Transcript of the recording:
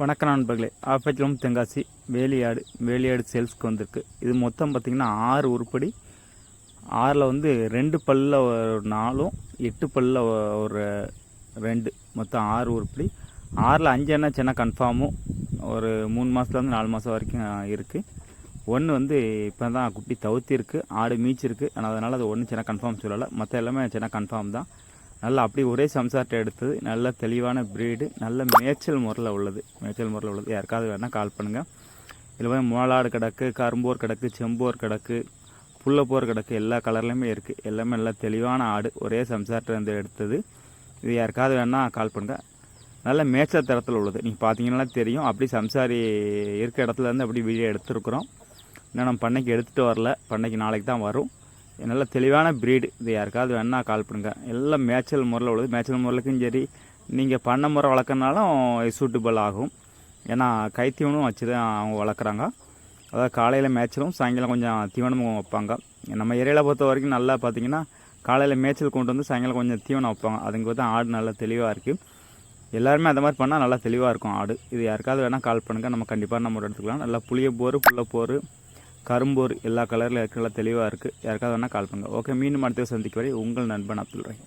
வணக்கம் நண்பர்களே. ஆப்பச்சலம் தென்காசி வேலியாடு வேலியாடு சேல்ஸ்க்கு வந்திருக்கு. இது மொத்தம் பார்த்திங்கன்னா ஆறு உருப்படி. ஆறில் வந்து ரெண்டு பல்லில் ஒரு நாலும் எட்டு பல்லில் ஒரு ரெண்டு. மொத்தம் ஆறு உருப்படி. ஆறில் அஞ்சு என்ன சின்ன கன்ஃபார்மும். ஒரு மூணு மாதத்துலேருந்து நாலு மாதம் வரைக்கும் இருக்குது ஒன்று வந்து இப்போ தான் குட்டி தவுத்திருக்கு ஆடு மீச்சிருக்கு ஆனால் அதனால் அது ஒன்று சின்ன கன்ஃபார்ம் சொல்லலை. மற்ற எல்லாமே சின்ன கன்ஃபார்ம் தான். நல்லா அப்படி ஒரே சம்சார்ட்டை எடுத்தது. நல்ல தெளிவான ப்ரீடு நல்ல மேய்ச்சல் முறையில் உள்ளது. மேய்ச்சல் முறையில் உள்ளது. யாருக்காவது வேணால் கால் பண்ணுங்கள் இதில் போய் மோளாடு கிடக்கு கரும்போர் கிடக்கு செம்போர் கிடக்கு புல்லப்போர் கிடக்கு எல்லா கலர்லையுமே இருக்குது எல்லாமே நல்லா தெளிவான ஆடு. ஒரே சம்சார்ட்டேருந்து எடுத்தது. இது யாருக்காவது வேணால் கால் பண்ணுங்கள் நல்ல மேய்ச்சல் தரத்தில் உள்ளது. நீங்கள் பார்த்தீங்கன்னா தெரியும். அப்படி சம்சாரி இருக்க இடத்துலேருந்து அப்படி வீடியோ எடுத்துருக்குறோம். இன்னும் நம்ம பண்ணைக்கு எடுத்துகிட்டு வரல. பண்ணைக்கு நாளைக்கு தான் வரும். நல்ல தெளிவான ப்ரீடு இது. யாருக்காவது வேணால் கால் பண்ணுங்க. எல்லாம் மேய்ச்சல் முறையில் உள்ளது. மேய்ச்சல் முறைக்கும் சரி நீங்கள் பண்ண முறை வளர்க்குறனாலும் சூட்டபிள் ஆகும். ஏன்னா கைத்தீவனும் வச்சு தான் அவங்க வளர்க்குறாங்க. அதாவது காலையில் மேய்ச்சலும் சாயங்காலம் கொஞ்சம் தீவனமும் வைப்பாங்க. நம்ம ஏரியாவில் பொறுத்த வரைக்கும் நல்லா பார்த்தீங்கன்னா காலையில் மேய்ச்சல் கொண்டு வந்து சாயங்காலம் கொஞ்சம் தீவனம் வைப்பாங்க. அதுங்க பார்த்தா ஆடு நல்லா தெளிவாக இருக்குது எல்லாருமே அந்த மாதிரி பண்ணால் நல்லா தெளிவாக இருக்கும் ஆடு. இது யாருக்காவது வேணால் கால் பண்ணுங்கள் நம்ம கண்டிப்பாக நம்ம எடுத்துக்கலாம். நல்லா புளிய போர் புள்ள போர் கரும்பூர் எல்லா கலரில் இருக்க நல்லா தெளிவாக இருக்குது யாருக்காவது வேணால் கால் பண்ணுங்கள் ஓகே மீண்டும் அடுத்த சந்திக்க வரை உங்கள் நண்பன் அப்துல் ரஹீம்.